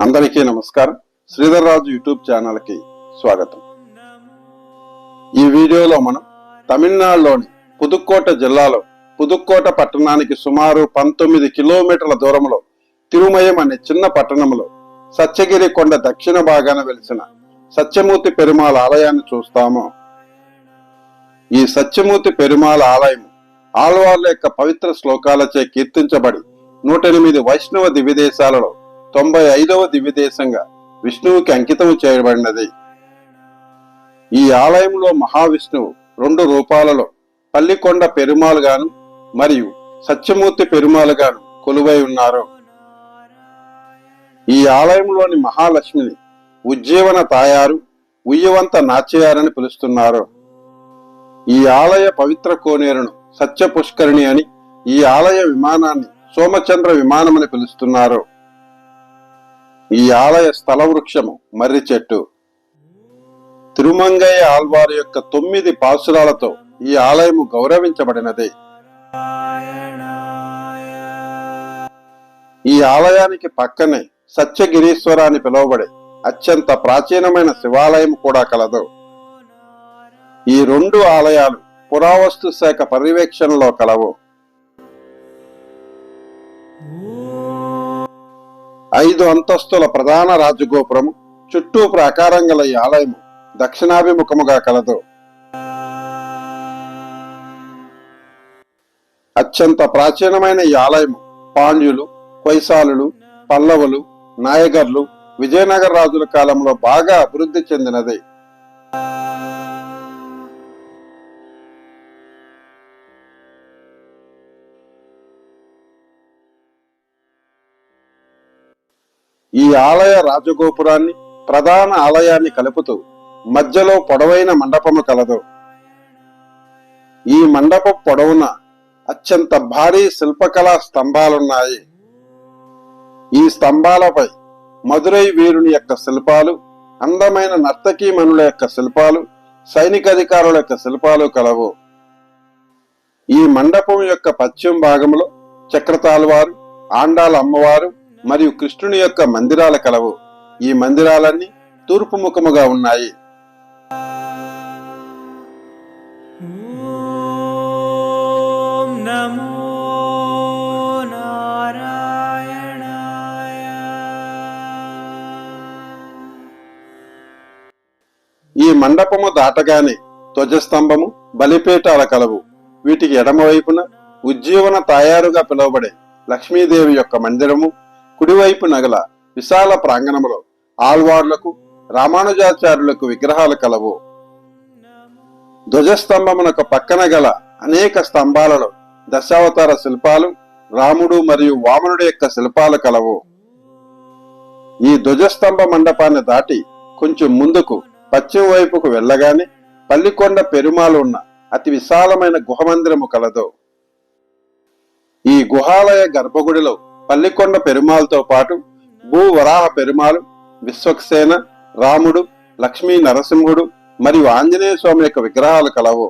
అందరికీ నమస్కారం. శ్రీధర్ రాజు యూట్యూబ్ ఛానల్కి స్వాగతం. ఈ వీడియోలో మనం తమిళనాడులోని పుదుక్కోట జిల్లాలో పుదుక్కోట పట్టణానికి సుమారు పంతొమ్మిది కిలోమీటర్ల దూరంలో తిరుమయం అనే చిన్న పట్టణంలో సత్యగిరి కొండ దక్షిణ భాగాన వెలిసిన సత్యమూర్తి పెరుమాళ ఆలయాన్ని చూస్తాము. ఈ సత్యమూర్తి పెరుమాళ ఆలయం ఆళ్వార్ల యొక్క పవిత్ర శ్లోకాలచే కీర్తించబడి నూట ఎనిమిది వైష్ణవ దివ్యదేశాలలో తొంభై ఐదవ దివ్యదేశంగా విష్ణువుకి అంకితం చేయబడినది. ఈ ఆలయంలో మహావిష్ణువు రెండు రూపాలలో పల్లికొండ పెరుమాలుగాను మరియు సత్యమూర్తి పెరుమాలుగాను కొలువై ఉన్నారు. ఈ ఆలయంలోని మహాలక్ష్మిని ఉజ్జీవన తాయారు ఉయ్యవంత నాచయారని పిలుస్తున్నారు. ఈ ఆలయ పవిత్ర కోనేరును సత్య పుష్కరిణి అని ఈ ఆలయ విమానాన్ని సోమచంద్ర విమానమని పిలుస్తున్నారు. ఈ ఆలయ స్థల వృక్షము మర్రి చెట్టు. తిరుమంగయ్య ఆల్వారి యొక్క తొమ్మిది పాసురాలతో ఈ ఆలయము గౌరవించబడినది. ఈ ఆలయానికి పక్కనే సత్యగిరీశ్వర అని పిలువబడే అత్యంత ప్రాచీనమైన శివాలయం కూడా కలదు. ఈ రెండు ఆలయాలు పురావస్తు శాఖ పర్యవేక్షణలో కలవు. ఐదు అంతస్తుల ప్రధాన రాజగోపురం చుట్టూ ప్రాకారం గల ఈ ఆలయము దక్షిణాభిముఖముగా కలదు. అత్యంత ప్రాచీనమైన ఈ ఆలయము పాండ్యులు కొయ్సాలులు పల్లవులు నాయగర్లు విజయనగర రాజుల కాలంలో బాగా అభివృద్ధి చెందినది. ఈ ఆలయ రాజగోపురాన్ని ప్రధాన ఆలయాన్ని కలుపుతూ మధ్యలో పొడవైన మండపము కలదు. ఈ మండప పొడవున అత్యంత భారీ శిల్పకళా స్తంభాలున్నాయి. ఈ స్తంభాలపై మధురై వీరుని యొక్క శిల్పాలు అందమైన నర్తకీమణుల యొక్క శిల్పాలు సైనిక అధికారుల యొక్క శిల్పాలు కలవు. ఈ మండపం యొక్క పశ్చిమ భాగంలో చక్రతాల్వారు ఆండాల అమ్మవారు మరియు కృష్ణుని యొక్క మందిరాల కలవు. ఈ మందిరాలన్నీ తూర్పు ముఖముగా ఉన్నాయి. ఈ మండపము దాటగానే ధ్వజస్తంభము బలిపీఠాల కలవు. వీటికి ఎడమవైపున ఉజ్జీవన తాయారుగా పిలువబడే లక్ష్మీదేవి యొక్క మందిరము కుడివైపు నగల విశాల ప్రాంగణములో ఆల్వార్లకు రామానుజాచార్యులకు విగ్రహాలు కలవు. ధ్వజస్తంభమునకు పక్కన గల అనేక స్తంభాలలో దశావతార శిల్పాలు రాముడు మరియు వామనుడు యొక్క శిల్పాలు కలవు. ఈ ధ్వజస్తంభ మండపాన్ని దాటి కొంచెం ముందుకు పశ్చిమ వైపుకు వెళ్ళగానే పల్లికొండ పెరుమాలు ఉన్న అతి విశాలమైన గుహమందిరము కలదు. ఈ గుహాలయ గర్భగుడిలో పల్లికొండ పెరుమాలతో పాటు భూవరాహ పెరుమాలు విశ్వక్సేన రాముడు లక్ష్మీ నరసింహుడు మరియు ఆంజనేయ స్వామి యొక్క విగ్రహాలు కలవు.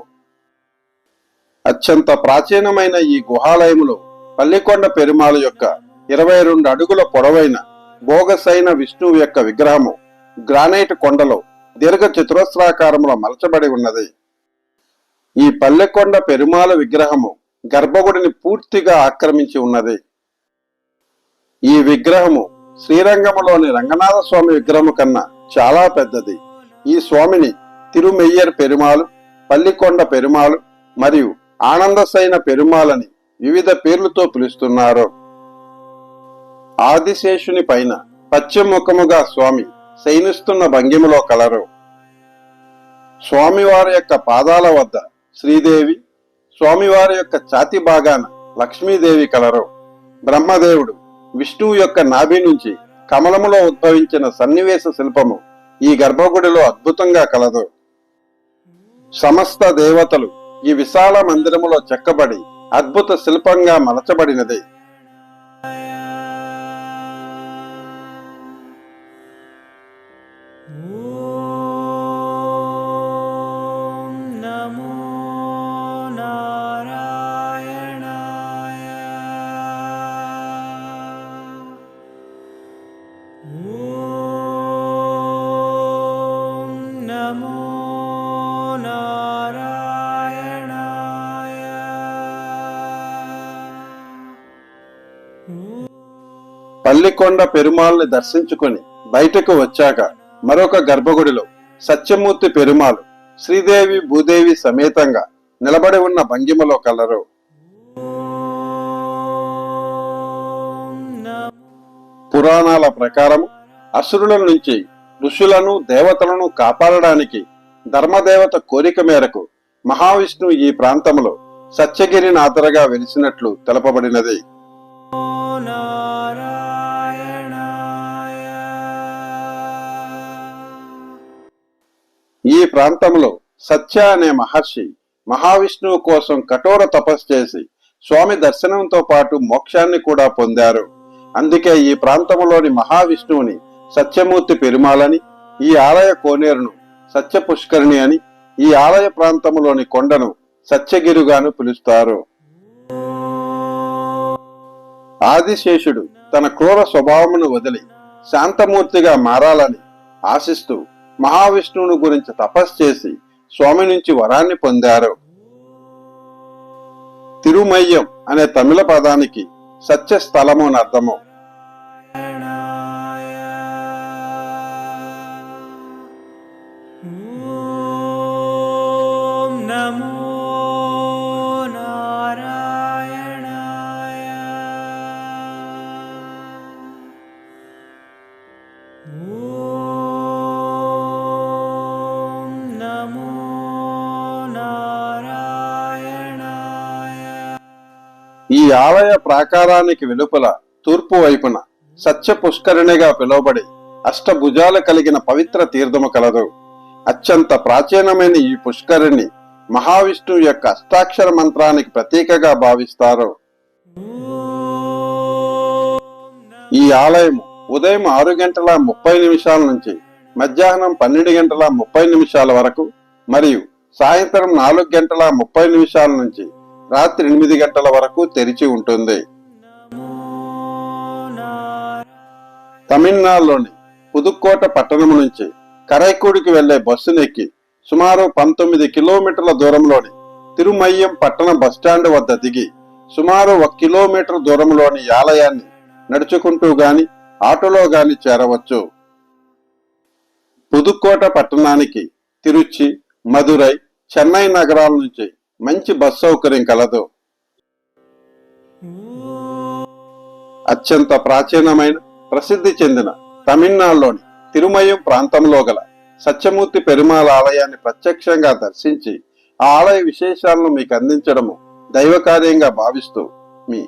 అత్యంత ప్రాచీనమైన ఈ గుహాలయములో పల్లికొండ పెరుమాళ యొక్క ఇరవై రెండు అడుగుల పొడవైన భోగసైన విష్ణువు యొక్క విగ్రహము గ్రానైట్ కొండలో దీర్ఘ చతురస్రాకారంలో మలచబడి ఉన్నది. ఈ పల్లెకొండ పెరుమాళ విగ్రహము గర్భగుడిని పూర్తిగా ఆక్రమించి ఉన్నది. ఈ విగ్రహము శ్రీరంగములోని రంగనాథ స్వామి విగ్రహము కన్నా చాలా పెద్దది. ఈ స్వామిని తిరుమెయ్యర్ పెరుమాలు పల్లికొండ పెరుమాలు మరియు ఆనందసైన పెరుమాలని వివిధ పేర్లతో పిలుస్తున్నారు. ఆదిశేషుని పైన పశ్చిముఖముగా స్వామి శయనిస్తున్న భంగిమలో కలరు. స్వామివారి యొక్క పాదాల వద్ద శ్రీదేవి స్వామివారి యొక్క ఛాతి భాగాన లక్ష్మీదేవి కలరు. బ్రహ్మదేవుడు విష్ణువు యొక్క నాభి నుంచి కమలములో ఉద్భవించిన సన్నివేశ శిల్పము ఈ గర్భగుడిలో అద్భుతంగా కలదు. సమస్త దేవతలు ఈ విశాల మందిరములో చెక్కబడి అద్భుత శిల్పంగా మలచబడినది. పల్లికొండ పెరుమాళ్ని దర్శించుకుని బయటకు వచ్చాక మరొక గర్భగుడిలో సత్యమూర్తి పెరుమాలు శ్రీదేవి భూదేవి సమేతంగా నిలబడి ఉన్న భంగిమలో కలరు. పురాణాల ప్రకారం అసురుల నుంచి ఋషులను దేవతలను కాపాడడానికి ధర్మదేవత కోరిక మేరకు మహావిష్ణు ఈ ప్రాంతంలో సత్యగిరి నాదరగా వెలిసినట్లు తెలపబడినది. ఈ ప్రాంతంలో సత్య అనే మహర్షి మహావిష్ణువు కోసం కఠోర తపస్సు చేసి స్వామి దర్శనంతో పాటు మోక్షాన్ని కూడా పొందారు. అందుకే ఈ ప్రాంతంలోని మహావిష్ణువుని సత్యమూర్తి పెరుమాలని ఈ ఆలయ కోనేరును సత్య పుష్కరిణి అని ఈ ఆలయ ప్రాంతంలోని కొండను సత్యగిరిగాను పిలుస్తారు. ఆదిశేషుడు తన క్రూర స్వభావమును వదిలి శాంతమూర్తిగా మారాలని ఆశిస్తూ మహావిష్ణువుని గురించి తపస్సు చేసి స్వామి నుంచి వరాన్ని పొందారు. తిరుమయ్యం అనే తమిళ పదానికి సత్య స్థలము అని అర్థము Ooh. ఈ ఆలయ ప్రాకారానికి వెలుపల తూర్పు వైపున సత్య పుష్కరిణిగా పిలువబడి అష్టభుజాలు కలిగిన పవిత్ర తీర్థము కలదు. అత్యంత ప్రాచీనమైన ఈ పుష్కరిణి మహావిష్ణువు యొక్క అష్టాక్షర మంత్రానికి ప్రతీకగా భావిస్తారు. ఈ ఆలయం ఉదయం ఆరు గంటల ముప్పై నిమిషాల నుంచి మధ్యాహ్నం పన్నెండు గంటల ముప్పై నిమిషాల వరకు మరియు సాయంత్రం నాలుగు గంటల ముప్పై నిమిషాల నుంచి రాత్రి ఎనిమిది గంటల వరకు తెరిచి ఉంటుంది. తమిళనాడులోని పుదుక్కోట పట్టణం నుంచి కరైకూడికి వెళ్ళే బస్సునెక్కి సుమారు పంతొమ్మిది కిలోమీటర్ల దూరంలోని తిరుమయ్యం పట్టణ బస్టాండ్ వద్ద దిగి సుమారు ఒక కిలోమీటర్ దూరంలోని ఆలయాన్ని నడుచుకుంటూ గాని ఆటోలో గాని చేరవచ్చు. పుదుక్కోట పట్టణానికి తిరుచి మదురై చెన్నై నగరాల నుంచి మంచి బస్ సౌకర్యం కలదు. అత్యంత ప్రాచీనమైన ప్రసిద్ధి చెందిన తమిళనాడులోని తిరుమయం ప్రాంతంలో గల సత్యమూర్తి పెరుమాళ ఆలయాన్ని ప్రత్యక్షంగా దర్శించి ఆ ఆలయ విశేషాలను మీకు అందించడము దైవ కార్యంగా భావిస్తూ మీ